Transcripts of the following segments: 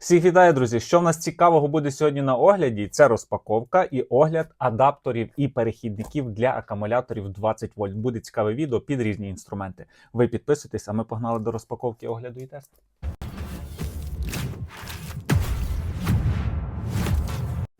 Всіх вітаю, друзі! Що в нас цікавого буде сьогодні на огляді? Це розпаковка і огляд адаптерів і перехідників для акумуляторів 20 вольт. Буде цікаве відео під різні інструменти. Ви підписуйтесь, а ми погнали до розпаковки, огляду і тесту.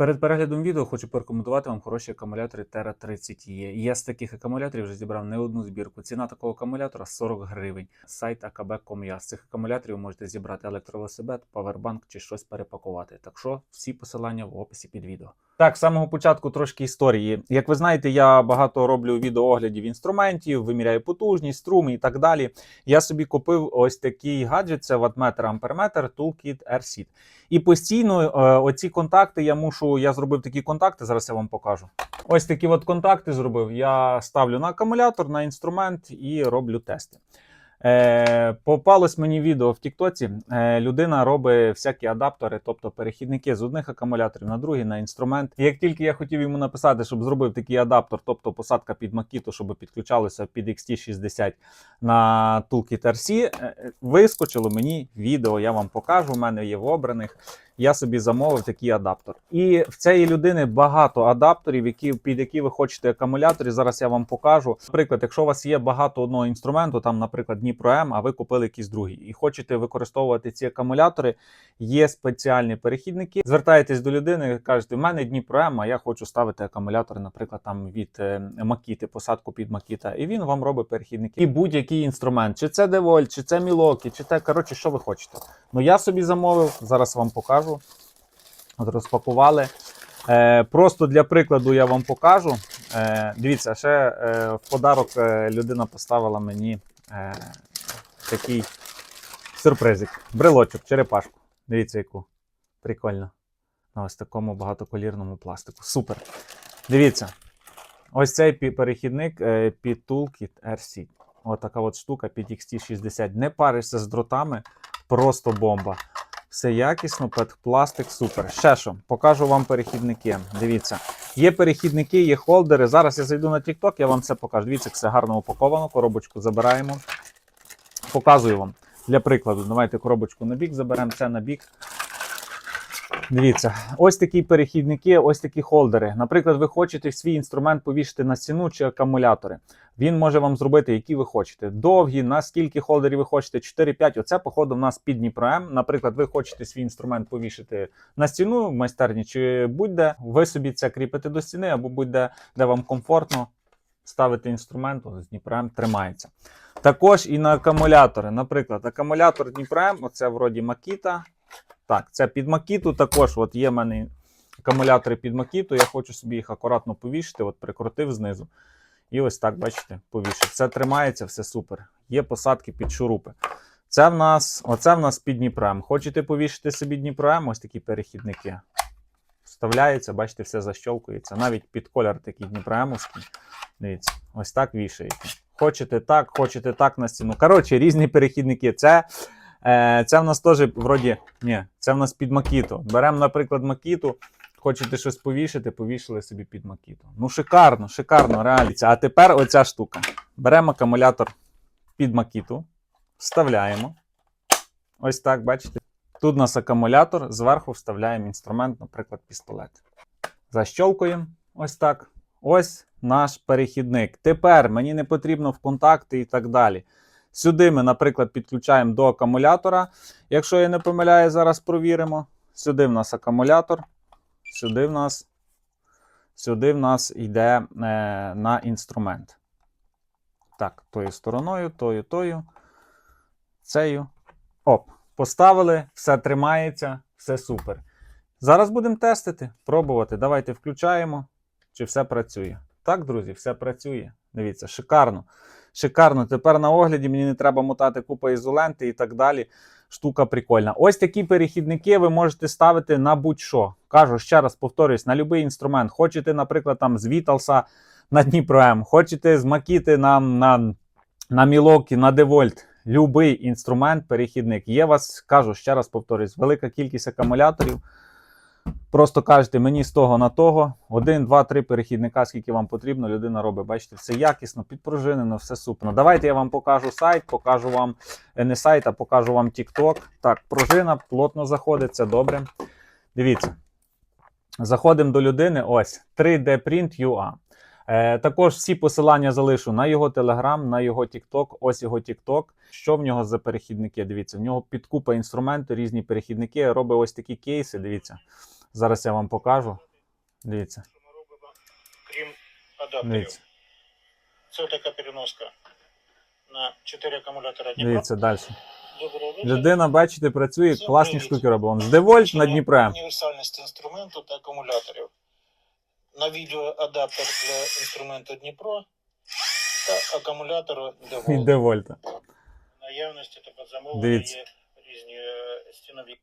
Перед переглядом відео хочу порекомендувати вам хороші акумулятори Terra 30 e Я з таких акумуляторів вже зібрав не одну збірку. Ціна такого акумулятора 40 гривень. Сайт akb.com.ua. З цих акумуляторів ви можете зібрати електровелосипед, павербанк чи щось перепакувати. Так що всі посилання в описі під відео. Так, з самого початку трошки історії. Як ви знаєте, я багато роблю відеооглядів інструментів, виміряю потужність, струми і так далі. Я собі купив ось такий гаджет, це ваттметр амперметр Toolkit R-Seed. І постійно е, оці контакти я мушу. Я зробив такі контакти. Зараз я вам покажу. Ось такі от контакти зробив. Я ставлю на акумулятор, на інструмент і роблю тести. Е, попалось мені відео в Тіктоці. Е, людина робить всякі адаптери, тобто перехідники з одних акумуляторів на другий, на інструмент. І як тільки я хотів йому написати, щоб зробив такий адаптер, тобто посадка під Makito, щоб підключалося під XT60 на Toolkit RC, е, вискочило мені відео. Я вам покажу. У мене є в обраних. Я собі замовив такий адаптер. І в цієї людини багато адаптерів, які під які ви хочете акумулятори. Зараз я вам покажу. Наприклад, якщо у вас є багато одного інструменту, там, наприклад, Дніпро М, а ви купили якийсь другий, і хочете використовувати ці акумулятори, є спеціальні перехідники. Звертаєтесь до людини, кажете, в мене Дніпро М, а я хочу ставити акумулятори, наприклад, там від е, Макіти, посадку під Макіта, і він вам робить перехідники. І будь-який інструмент, чи це Девольт, чи це Мілокі, чи це коротше, що ви хочете. Ну я собі замовив, зараз вам покажу. От розпакували. Е, просто для прикладу я вам покажу. Е, дивіться, ще е, в подарок е, людина поставила мені е, такий сюрпризик. Брелочок, черепашку. Дивіться, яку. Прикольно. На ось такому багатоколірному пластику. Супер. Дивіться. Ось цей перехідник е, під Toolkit RC. Ось така от штука під XT60. Не паришся з дротами, просто бомба. Все якісно, під пластик, супер. Ще що, покажу вам перехідники. Дивіться, є перехідники, є холдери. Зараз я зайду на TikTok, я вам це покажу. Дивіться, як все гарно упаковано. Коробочку забираємо. Показую вам для прикладу. Давайте коробочку на бік заберемо, це на бік. Дивіться, ось такі перехідники, ось такі холдери. Наприклад, ви хочете свій інструмент повішати на стіну чи акумулятори. Він може вам зробити, які ви хочете. Довгі, на скільки холдерів ви хочете, 4-5. Оце, походу, в нас під Дніпро М. Наприклад, ви хочете свій інструмент повішати на стіну в майстерні чи будь-де. Ви собі це кріпите до стіни, або будь-де, де вам комфортно ставити інструмент, ось Дніпро М тримається. Також і на акумулятори. Наприклад, акумулятор Дніпро М, оце вроді Макіта. Так, це під Макіту також. От є в мене акумулятори під Макіту. Я хочу собі їх акуратно повішати, от прикрутив знизу. І ось так, бачите, повішав. Все тримається, все супер. Є посадки під шурупи. Це в нас, оце в нас під Дніпром. Хочете повішати собі Дніпром, ось такі перехідники. Вставляється, бачите, все защолкується. Навіть під колір такий Дніпроемовський. Дивіться, ось так вішаєте. Хочете так, хочете так на стіну. Коротше, різні перехідники. Це, е, це в нас теж вроді. Ні, це в нас під Макіту. Беремо, наприклад, Макіту. Хочете щось повішати, повішали собі під Макіту. Ну, шикарно, шикарно, реально. А тепер оця штука. Беремо акумулятор під Макіту, вставляємо. Ось так, бачите. Тут у нас акумулятор, зверху вставляємо інструмент, наприклад, пістолет. Защолкуємо. Ось так. Ось наш перехідник. Тепер мені не потрібно в контакти і так далі. Сюди ми, наприклад, підключаємо до акумулятора. Якщо я не помиляю, зараз провіримо. Сюди в нас акумулятор. Сюди в нас, сюди в нас йде е, на інструмент. Так, тою стороною, тою, тою. Цею. Оп. Поставили, все тримається, все супер. Зараз будемо тестити, пробувати. Давайте включаємо, чи все працює. Так, друзі, все працює. Дивіться, шикарно. Шикарно. Тепер на огляді мені не треба мотати купа ізоленти і так далі. Штука прикольна. Ось такі перехідники ви можете ставити на будь-що. Кажу ще раз повторюсь, на будь-який інструмент. Хочете, наприклад, там з Віталса на Дніпро М, хочете з Макіти на, на, на Мілокі, на Девольт. Любий інструмент, перехідник. Є вас, кажу ще раз повторюсь, велика кількість акумуляторів. Просто кажете мені з того на того, один, два, три перехідника, скільки вам потрібно, людина робить. Бачите, все якісно, підпружинено, все супер. Ну, давайте я вам покажу сайт, покажу вам е, не сайт, а покажу вам TikTok. Так, пружина плотно заходить, це добре. Дивіться. Заходимо до людини. Ось 3D Print UA. Е, також всі посилання залишу на його Telegram, на його TikTok. Ось його TikTok. Що в нього за перехідники? Дивіться, в нього підкупа інструменту, різні перехідники. Робить ось такі кейси. Дивіться. Зараз я вам покажу. Дивіться. робимо, крім адаптерів. Дивіться. Це така переноска на 4 акумулятора Дніпро. Дивіться далі. Людина, бачите, працює, Всім класні штуки робить. Он з Девольт на Дніпре. Універсальність інструменту та акумуляторів. На відео адаптер для інструменту Дніпро та акумулятору І Девольта. Наявності та замовлення є різні е, стінові.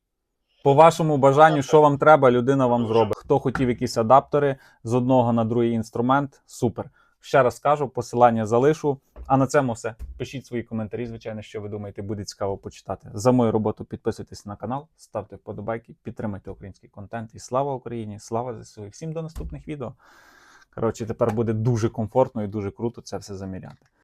По вашому бажанню, що вам треба, людина вам зробить. Хто хотів якісь адаптери з одного на другий інструмент, супер. Ще раз скажу, посилання залишу. А на цьому все. Пишіть свої коментарі, звичайно, що ви думаєте, буде цікаво почитати. За мою роботу підписуйтесь на канал, ставте вподобайки, підтримуйте український контент. І слава Україні! Слава ЗСУ! І всім до наступних відео. Коротше, тепер буде дуже комфортно і дуже круто це все заміряти.